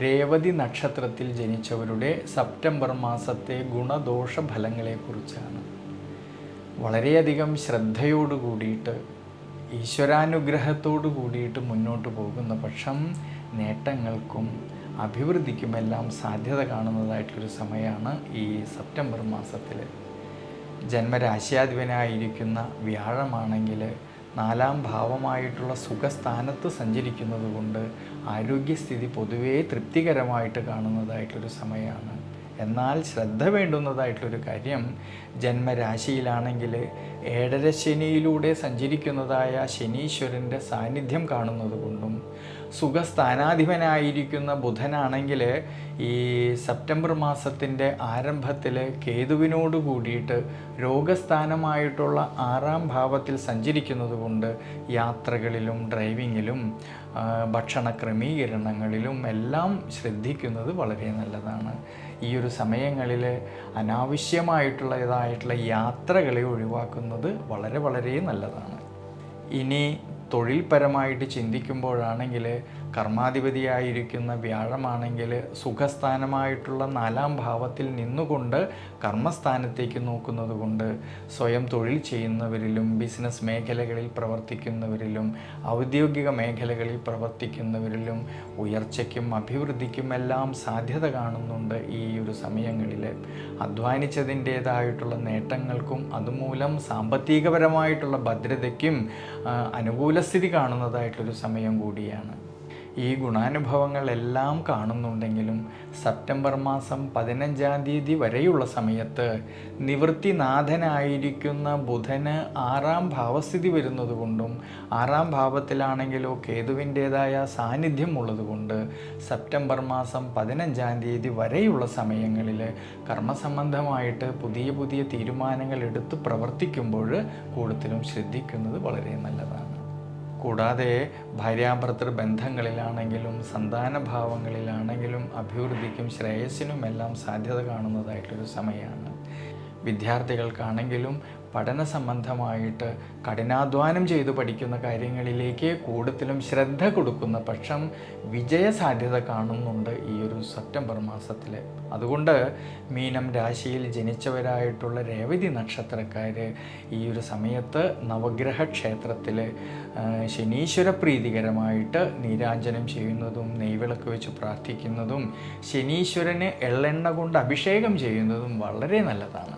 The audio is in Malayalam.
രേവതി നക്ഷത്രത്തിൽ ജനിച്ചവരുടെ സെപ്റ്റംബർ മാസത്തെ ഗുണദോഷ ഫലങ്ങളെക്കുറിച്ചാണ് വളരെയധികം ശ്രദ്ധയോട് കൂടിയിട്ട് ഈശ്വരാനുഗ്രഹത്തോടു കൂടിയിട്ട് മുന്നോട്ട് പോകുന്ന പക്ഷം നേട്ടങ്ങൾക്കും അഭിവൃദ്ധിക്കുമെല്ലാം സാധ്യത കാണുന്നതായിട്ടൊരു സമയമാണ് ഈ സെപ്റ്റംബർ മാസത്തിൽ ജന്മരാശ്യാധിപനായിരിക്കുന്ന വ്യാഴമാണെങ്കിൽ നാലാം ഭാവമായിട്ടുള്ള സുഖസ്ഥാനത്ത് സഞ്ചരിക്കുന്നത് കൊണ്ട് ആരോഗ്യസ്ഥിതി പൊതുവേ തൃപ്തികരമായിട്ട് കാണുന്നതായിട്ടൊരു സമയമാണ്. എന്നാൽ ശ്രദ്ധ വേണ്ടുന്നതായിട്ടുള്ളൊരു കാര്യം ജന്മരാശിയിലാണെങ്കിൽ ഏഴര ശനിയിലൂടെ സഞ്ചരിക്കുന്നതായ ശനീശ്വരന്റെ സാന്നിധ്യം കാണുന്നത് കൊണ്ടും സുഖസ്ഥാനാധിപനായിരിക്കുന്ന ബുധനാണെങ്കിൽ ഈ സെപ്റ്റംബർ മാസത്തിന്റെ ആരംഭത്തിൽ കേതുവിനോട് കൂടിയിട്ട് രോഗസ്ഥാനമായിട്ടുള്ള ആറാം ഭാവത്തിൽ സഞ്ചരിക്കുന്നത് കൊണ്ട് യാത്രകളിലും ഡ്രൈവിങ്ങിലും ഭക്ഷണ ക്രമീകരണങ്ങളിലും എല്ലാം ശ്രദ്ധിക്കുന്നത് വളരെ നല്ലതാണ്. ഈ ഒരു സമയങ്ങളിൽ അനാവശ്യമായിട്ടുള്ളതായിട്ടുള്ള യാത്രകളെ ഒഴിവാക്കുന്നത് വളരെ വളരെ നല്ലതാണ്. ഇനി തൊഴിൽപരമായിട്ട് ചിന്തിക്കുമ്പോഴാണെങ്കിൽ കർമാധിപതിയായിരിക്കുന്ന വ്യാഴമാണെങ്കിൽ സുഖസ്ഥാനമായിട്ടുള്ള നാലാം ഭാവത്തിൽ നിന്നുകൊണ്ട് കർമ്മസ്ഥാനത്തേക്ക് നോക്കുന്നത് കൊണ്ട് സ്വയം തൊഴിൽ ചെയ്യുന്നവരിലും ബിസിനസ് മേഖലകളിൽ പ്രവർത്തിക്കുന്നവരിലും ഔദ്യോഗിക മേഖലകളിൽ പ്രവർത്തിക്കുന്നവരിലും ഉയർച്ചയ്ക്കും അഭിവൃദ്ധിക്കും എല്ലാം സാധ്യത കാണുന്നുണ്ട് ഈ ഒരു സമയങ്ങളിൽ. അധ്വാനിച്ചതിന്റേതായിട്ടുള്ള നേട്ടങ്ങൾക്കും അതുമൂലം സാമ്പത്തികപരമായിട്ടുള്ള ഭദ്രതയ്ക്കും അനുകൂലസ്ഥിതി കാണുന്നതായിട്ടൊരു സമയം കൂടിയാണ്. ഈ ഗുണാനുഭവങ്ങളെല്ലാം കാണുന്നുണ്ടെങ്കിലും സെപ്റ്റംബർ മാസം പതിനഞ്ചാം തീയതി വരെയുള്ള സമയത്ത് നിവൃത്തിനാഥനായിരിക്കുന്ന ബുധന് ആറാം ഭാവസ്ഥിതി വരുന്നതുകൊണ്ടും ആറാം ഭാവത്തിലാണെങ്കിലോ കേതുവിന്റേതായ സാന്നിധ്യം ഉള്ളതുകൊണ്ട് സെപ്റ്റംബർ മാസം പതിനഞ്ചാം തീയതി വരെയുള്ള സമയങ്ങളിൽ കർമ്മസംബന്ധമായിട്ട് പുതിയ പുതിയ തീരുമാനങ്ങൾ എടുത്ത് പ്രവർത്തിക്കുമ്പോൾ കൂടുതലും ശ്രദ്ധിക്കുന്നത് വളരെ നല്ലതാണ്. കൂടാതെ ഭാര്യാഭർത്തൃ ബന്ധങ്ങളിലാണെങ്കിലും സന്താനഭാവങ്ങളിലാണെങ്കിലും അഭിവൃദ്ധിക്കും ശ്രേയസ്സിനുമെല്ലാം സാധ്യത കാണുന്നതായിട്ടൊരു സമയമാണ് വിദ്യാർത്ഥികൾക്കാണെങ്കിലും പഠന സംബന്ധമായിട്ട് കഠിനാധ്വാനം ചെയ്ത് പഠിക്കുന്ന കാര്യങ്ങളിലേക്ക് കൂടുതലും ശ്രദ്ധ കൊടുക്കുന്ന പക്ഷം വിജയ സാധ്യത കാണുന്നുണ്ട് ഈ ഒരു സെപ്റ്റംബർ മാസത്തിൽ അതുകൊണ്ട് മീനം രാശിയിൽ ജനിച്ചവരായിട്ടുള്ള രേവതി നക്ഷത്രക്കാർ ഈ ഒരു സമയത്ത് നവഗ്രഹ ക്ഷേത്രത്തിൽ ശനീശ്വര പ്രീതികരമായിട്ട് നീരാഞ്ജനം ചെയ്യുന്നതും നെയ്വിളക്ക് വെച്ച് പ്രാർത്ഥിക്കുന്നതും ശനീശ്വരന് എള്ളെണ്ണ കൊണ്ട് അഭിഷേകം ചെയ്യുന്നതും വളരെ നല്ലതാണ്.